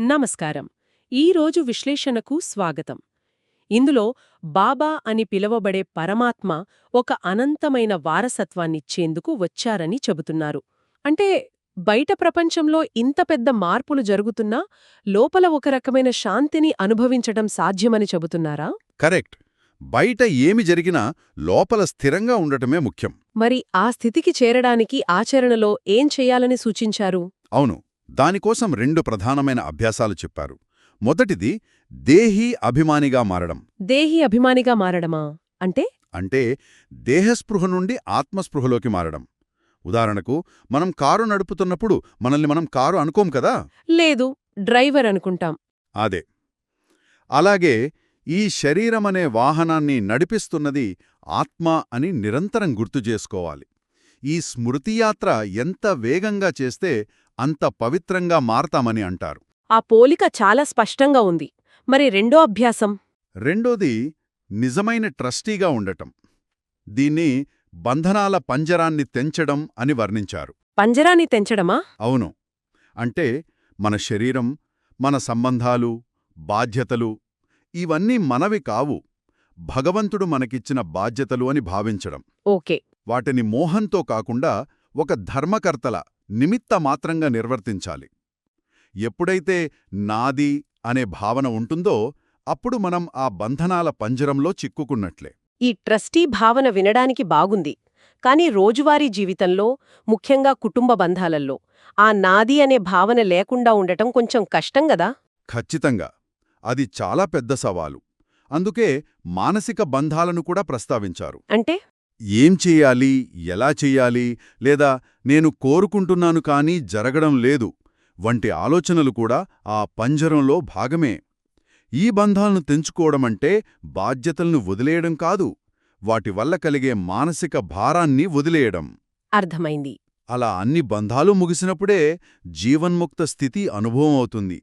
నమస్కారం. ఈరోజు విశ్లేషణకు స్వాగతం. ఇందులో బాబా అని పిలవబడే పరమాత్మ ఒక అనంతమైన వారసత్వాన్నిచ్చేందుకు వచ్చారని చెబుతున్నారు. అంటే బయట ప్రపంచంలో ఇంత పెద్ద మార్పులు జరుగుతున్నా లోపల ఒక రకమైన శాంతిని అనుభవించటం సాధ్యమని చెబుతున్నారా? కరెక్ట్. బయట ఏమి జరిగినా లోపల స్థిరంగా ఉండటమే ముఖ్యం. మరి ఆ స్థితికి చేరడానికి ఆచరణలో ఏం చెయ్యాలని సూచించారు? అవును. దానికోసం రెండు ప్రధానమైన అభ్యాసాలు చెప్పారు. మొదటిది దేహీ అభిమానిగా మారడం. దేహి అభిమానిగా మారడమా? అంటే? అంటే దేహస్పృహ నుండి ఆత్మస్పృహలోకి మారడం. ఉదాహరణకు మనం కారు నడుపుతున్నప్పుడు మనల్ని మనం కారు అనుకోం కదా? లేదు డ్రైవర్ అనుకుంటాం. అదే. అలాగే ఈ శరీరమనే వాహనాన్ని నడిపిస్తున్నది ఆత్మ అని నిరంతరం గుర్తు చేసుకోవాలి. ఈ స్మృతియాత్ర ఎంత వేగంగా చేస్తే అంత పవిత్రంగా మారతామని అంటారు. ఆ పోలిక చాలా స్పష్టంగా ఉంది. మరి రెండో అభ్యాసం? రెండోది నిజమైన ట్రస్టీగా ఉండటం. దీన్ని బంధనాల పంజరాన్ని తెంచడం అని వర్ణించారు. పంజరాన్ని తెంచడమా? అవును. అంటే మన శరీరం మన సంబంధాలు బాధ్యతలు ఇవన్నీ మనవి కావు. భగవంతుడు మనకిచ్చిన బాధ్యతలు అని భావించడం. ఓకే. వాటిని మోహంతో కాకుండా ఒక ధర్మకర్తల నిమిత్త మాత్రంగా నిర్వర్తించాలి. ఎప్పుడైతే నాది అనే భావన ఉంటుందో అప్పుడు మనం ఆ బంధనాల పంజరంలో చిక్కుకున్నట్లే. ఈ ట్రస్టీ భావన వినడానికి బాగుంది. కాని రోజువారీ జీవితంలో ముఖ్యంగా కుటుంబ బంధాలల్లో ఆ నాది అనే భావన లేకుండా ఉండటం కొంచెం కష్టం గదా? ఖచ్చితంగా. అది చాలా పెద్ద సవాలు. అందుకే మానసిక బంధాలను కూడా ప్రస్తావించారు. అంటే? ఏం చెయ్యాలి ఎలా చెయ్యాలి లేదా నేను కోరుకుంటున్నాను కానీ జరగడం లేదు వంటి ఆలోచనలు కూడా ఆ పంజరంలో భాగమే. ఈ బంధాలను తెంచుకోవడమంటే బాధ్యతలను వదిలేయడం కాదు వాటి వల్ల కలిగే మానసిక భారాన్ని వదిలేయడం. అర్థమైంది. అలా అన్ని బంధాలు ముగిసినప్పుడే జీవన్ముక్త స్థితి అనుభవం అవుతుంది.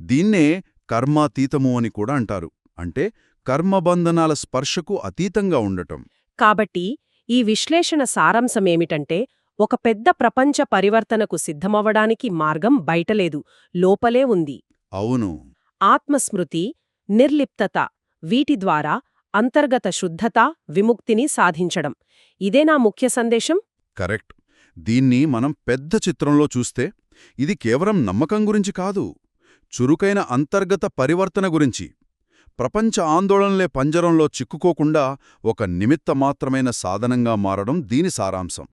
దీన్నే కర్మాతీతము అని కూడా అంటారు. అంటే కర్మబంధనాల స్పర్శకు అతీతంగా ఉండటం. కాబట్టి ఈ విశ్లేషణ సారాంశమేమిటంటే ఒక పెద్ద ప్రపంచ పరివర్తనకు సిద్ధమవ్వడానికి మార్గం బయటలేదు లోపలే ఉంది. అవును. ఆత్మస్మృతి నిర్లిప్తత వీటి ద్వారా అంతర్గత శుద్ధత విముక్తిని సాధించడం. ఇదేనా ముఖ్య సందేశం? కరెక్ట్. దీన్ని మనం పెద్ద చిత్రంలో చూస్తే ఇది కేవలం నమ్మకం గురించి కాదు చురుకైన అంతర్గత పరివర్తన గురించి. ప్రపంచ ఆందోళనలే పంజరంలో చిక్కుకోకుండా ఒక నిమిత్తమాత్రమైన సాధనంగా మారడం దీని సారాంశం.